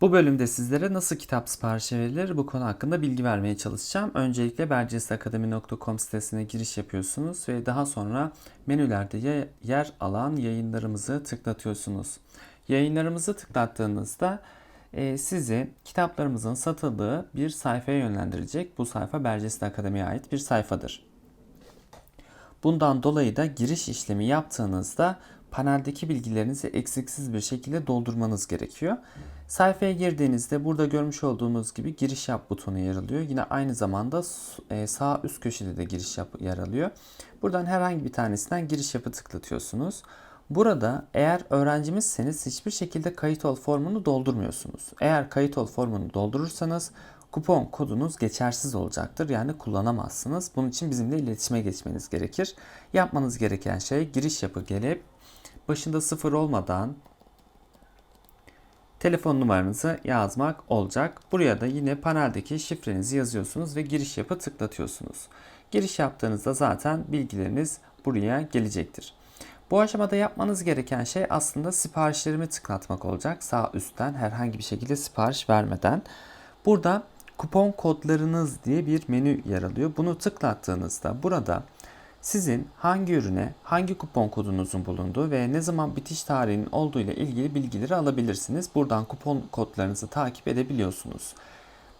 Bu bölümde sizlere nasıl kitap siparişi verilir bu konu hakkında bilgi vermeye çalışacağım. Öncelikle bercesakademi.com sitesine giriş yapıyorsunuz ve daha sonra menülerde ye- yer alan yayınlarımızı tıklatıyorsunuz. Yayınlarımızı tıklattığınızda e, sizi kitaplarımızın satıldığı bir sayfaya yönlendirecek. Bu sayfa Berces'in Akademi'ye ait bir sayfadır. Bundan dolayı da giriş işlemi yaptığınızda paneldeki bilgilerinizi eksiksiz bir şekilde doldurmanız gerekiyor. Sayfaya girdiğinizde burada görmüş olduğunuz gibi giriş yap butonu yer alıyor. Yine aynı zamanda e, sağ üst köşede de giriş yap yer alıyor. Buradan herhangi bir tanesinden giriş yapı tıklatıyorsunuz. Burada eğer öğrencimizseniz hiçbir şekilde kayıt ol formunu doldurmuyorsunuz. Eğer kayıt ol formunu doldurursanız kupon kodunuz geçersiz olacaktır. Yani kullanamazsınız. Bunun için bizimle iletişime geçmeniz gerekir. Yapmanız gereken şey giriş yapı gelip başında sıfır olmadan telefon numaranızı yazmak olacak. Buraya da yine paneldeki şifrenizi yazıyorsunuz ve giriş yapı tıklatıyorsunuz. Giriş yaptığınızda zaten bilgileriniz buraya gelecektir. Bu aşamada yapmanız gereken şey aslında siparişlerimi tıklatmak olacak. Sağ üstten herhangi bir şekilde sipariş vermeden. Burada kupon kodlarınız diye bir menü yer alıyor. Bunu tıklattığınızda burada sizin hangi ürüne hangi kupon kodunuzun bulunduğu ve ne zaman bitiş tarihinin olduğu ile ilgili bilgileri alabilirsiniz. Buradan kupon kodlarınızı takip edebiliyorsunuz.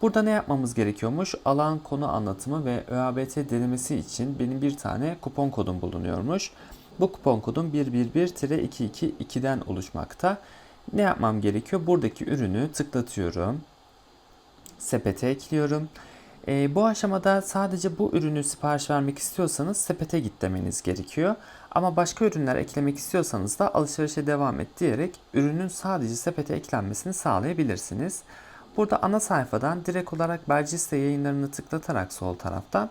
Burada ne yapmamız gerekiyormuş? Alan konu anlatımı ve ÖABT denemesi için benim bir tane kupon kodum bulunuyormuş. Bu kupon kodum 111-222'den oluşmakta. Ne yapmam gerekiyor? Buradaki ürünü tıklatıyorum. Sepete ekliyorum. E, bu aşamada sadece bu ürünü sipariş vermek istiyorsanız sepete git demeniz gerekiyor. Ama başka ürünler eklemek istiyorsanız da alışverişe devam et diyerek ürünün sadece sepete eklenmesini sağlayabilirsiniz. Burada ana sayfadan direkt olarak Berciste yayınlarını tıklatarak sol taraftan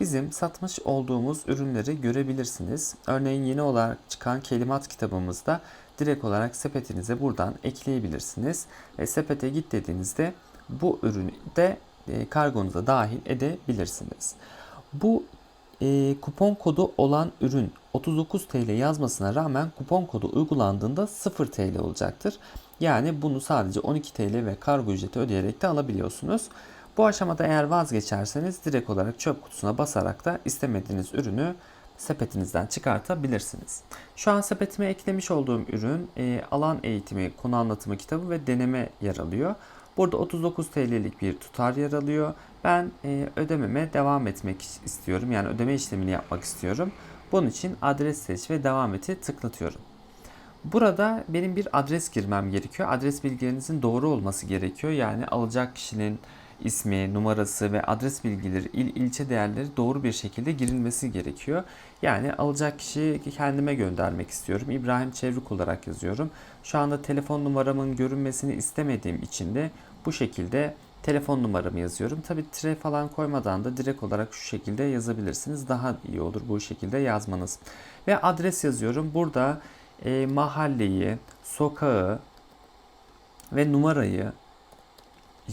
bizim satmış olduğumuz ürünleri görebilirsiniz. Örneğin yeni olarak çıkan kelimat kitabımızda direkt olarak sepetinize buradan ekleyebilirsiniz. Ve sepete git dediğinizde bu ürünü de e, kargonuza dahil edebilirsiniz. Bu e, kupon kodu olan ürün 39 TL yazmasına rağmen kupon kodu uygulandığında 0 TL olacaktır. Yani bunu sadece 12 TL ve kargo ücreti ödeyerek de alabiliyorsunuz. Bu aşamada eğer vazgeçerseniz direkt olarak çöp kutusuna basarak da istemediğiniz ürünü sepetinizden çıkartabilirsiniz. Şu an sepetime eklemiş olduğum ürün e, alan eğitimi, konu anlatımı kitabı ve deneme yer alıyor. Burada 39 TL'lik bir tutar yer alıyor. Ben e, ödememe devam etmek istiyorum. Yani ödeme işlemini yapmak istiyorum. Bunun için adres seç ve devam eti tıklatıyorum. Burada benim bir adres girmem gerekiyor. Adres bilgilerinizin doğru olması gerekiyor. Yani alacak kişinin ismi, numarası ve adres bilgileri, il, ilçe değerleri doğru bir şekilde girilmesi gerekiyor. Yani alacak kişiyi kendime göndermek istiyorum. İbrahim Çevrik olarak yazıyorum. Şu anda telefon numaramın görünmesini istemediğim için de bu şekilde telefon numaramı yazıyorum. Tabi tire falan koymadan da direkt olarak şu şekilde yazabilirsiniz. Daha iyi olur bu şekilde yazmanız. Ve adres yazıyorum. Burada e, mahalleyi, sokağı ve numarayı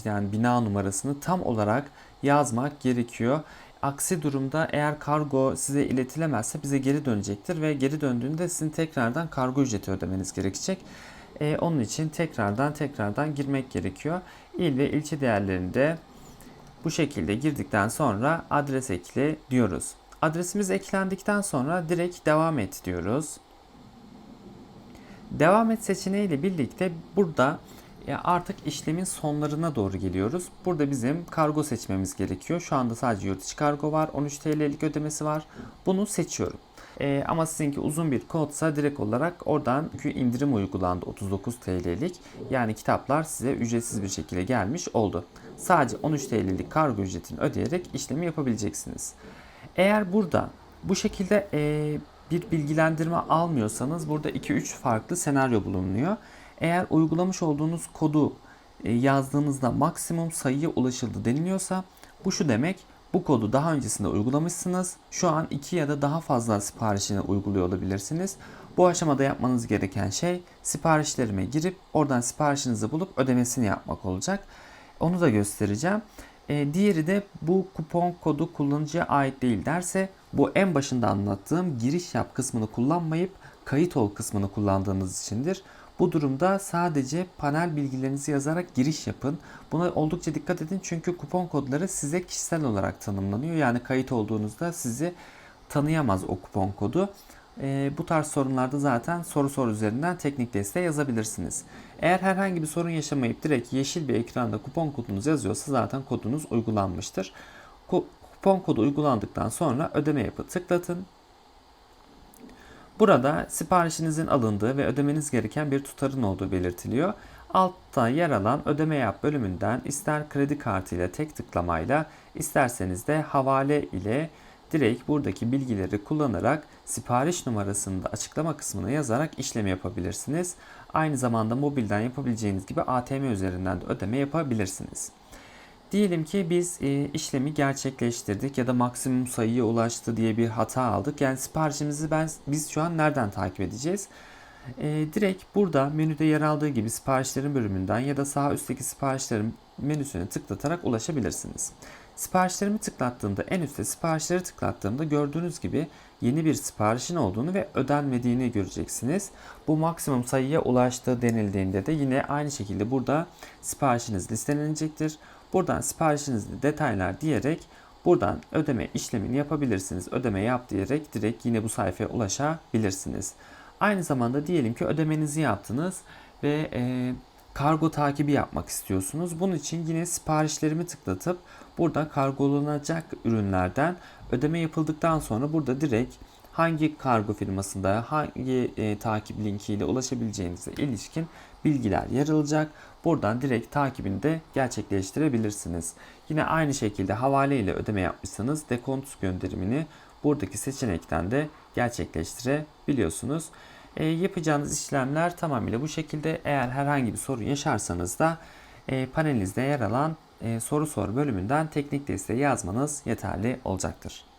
yani bina numarasını tam olarak yazmak gerekiyor. Aksi durumda eğer kargo size iletilemezse bize geri dönecektir ve geri döndüğünde sizin tekrardan kargo ücreti ödemeniz gerekecek. Ee, onun için tekrardan tekrardan girmek gerekiyor. İl ve ilçe değerlerinde bu şekilde girdikten sonra adres ekle diyoruz. Adresimiz eklendikten sonra direkt devam et diyoruz. Devam et seçeneğiyle birlikte burada e, artık işlemin sonlarına doğru geliyoruz. Burada bizim kargo seçmemiz gerekiyor. Şu anda sadece yurt içi kargo var. 13 TL'lik ödemesi var. Bunu seçiyorum. E, ama sizinki uzun bir kodsa direkt olarak oradan çünkü indirim uygulandı 39 TL'lik. Yani kitaplar size ücretsiz bir şekilde gelmiş oldu. Sadece 13 TL'lik kargo ücretini ödeyerek işlemi yapabileceksiniz. Eğer burada bu şekilde e, bir bilgilendirme almıyorsanız burada 2-3 farklı senaryo bulunuyor. Eğer uygulamış olduğunuz kodu e, yazdığınızda maksimum sayıya ulaşıldı deniliyorsa bu şu demek bu kodu daha öncesinde uygulamışsınız. Şu an 2 ya da daha fazla siparişini uyguluyor olabilirsiniz. Bu aşamada yapmanız gereken şey siparişlerime girip oradan siparişinizi bulup ödemesini yapmak olacak. Onu da göstereceğim. E, diğeri de bu kupon kodu kullanıcıya ait değil derse bu en başında anlattığım giriş yap kısmını kullanmayıp kayıt ol kısmını kullandığınız içindir. Bu durumda sadece panel bilgilerinizi yazarak giriş yapın. Buna oldukça dikkat edin çünkü kupon kodları size kişisel olarak tanımlanıyor. Yani kayıt olduğunuzda sizi tanıyamaz o kupon kodu. Ee, bu tarz sorunlarda zaten soru sor üzerinden teknik desteğe yazabilirsiniz. Eğer herhangi bir sorun yaşamayıp direkt yeşil bir ekranda kupon kodunuz yazıyorsa zaten kodunuz uygulanmıştır. Kupon kodu uygulandıktan sonra ödeme yapı tıklatın. Burada siparişinizin alındığı ve ödemeniz gereken bir tutarın olduğu belirtiliyor. Altta yer alan ödeme yap bölümünden ister kredi kartı ile tek tıklamayla isterseniz de havale ile direkt buradaki bilgileri kullanarak sipariş numarasını da açıklama kısmına yazarak işlemi yapabilirsiniz. Aynı zamanda mobilden yapabileceğiniz gibi ATM üzerinden de ödeme yapabilirsiniz. Diyelim ki biz e, işlemi gerçekleştirdik ya da maksimum sayıya ulaştı diye bir hata aldık. Yani siparişimizi ben biz şu an nereden takip edeceğiz? E, direkt burada menüde yer aldığı gibi siparişlerin bölümünden ya da sağ üstteki siparişlerin menüsüne tıklatarak ulaşabilirsiniz. Siparişlerimi tıklattığımda en üstte siparişleri tıklattığımda gördüğünüz gibi yeni bir siparişin olduğunu ve ödenmediğini göreceksiniz. Bu maksimum sayıya ulaştı denildiğinde de yine aynı şekilde burada siparişiniz listelenecektir. Buradan siparişinizde detaylar diyerek buradan ödeme işlemini yapabilirsiniz. Ödeme yap diyerek direkt yine bu sayfaya ulaşabilirsiniz. Aynı zamanda diyelim ki ödemenizi yaptınız ve e, kargo takibi yapmak istiyorsunuz. Bunun için yine siparişlerimi tıklatıp burada kargolanacak ürünlerden ödeme yapıldıktan sonra burada direkt hangi kargo firmasında hangi e, takip linkiyle ulaşabileceğinize ilişkin bilgiler yer alacak. Buradan direkt takibini de gerçekleştirebilirsiniz. Yine aynı şekilde havale ile ödeme yapmışsanız dekont gönderimini buradaki seçenekten de gerçekleştirebiliyorsunuz. E, yapacağınız işlemler tamamıyla bu şekilde. Eğer herhangi bir sorun yaşarsanız da e, panelinizde yer alan e, soru sor bölümünden teknik desteği yazmanız yeterli olacaktır.